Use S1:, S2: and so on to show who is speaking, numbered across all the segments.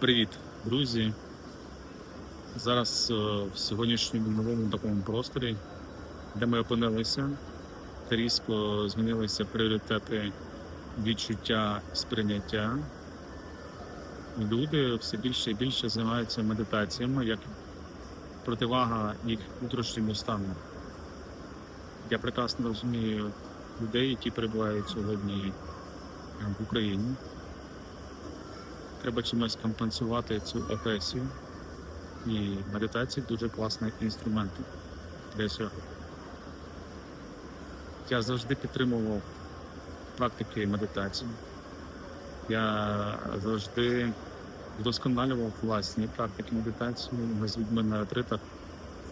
S1: Привіт, друзі. Зараз е, в сьогоднішньому новому такому просторі, де ми опинилися, різко змінилися пріоритети відчуття сприйняття. Люди все більше і більше займаються медитаціями як противага їх внутрішньому стану. Я прекрасно розумію людей, які перебувають сьогодні в Україні. Треба чимось компенсувати цю агресію. І медитація дуже класний інструмент для цього. Я завжди підтримував практики медитації. Я завжди вдосконалював власні практики медитації. Ми з людьми на ретритах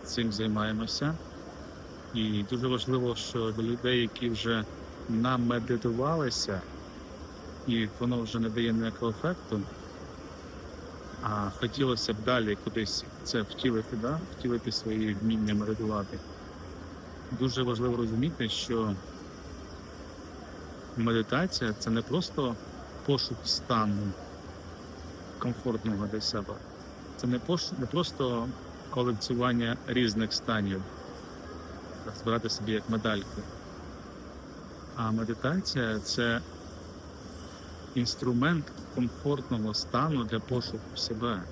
S1: цим займаємося. І дуже важливо, що для людей, які вже намедитувалися, і воно вже не дає ніякого ефекту, а хотілося б далі кудись це втілити, да? втілити свої вміння медитувати. Дуже важливо розуміти, що медитація це не просто пошук стану комфортного для себе. Це не, пош... не просто колекціювання різних станів, збирати собі як медальки. А медитація це інструмент комфортного стану для пошуку себе.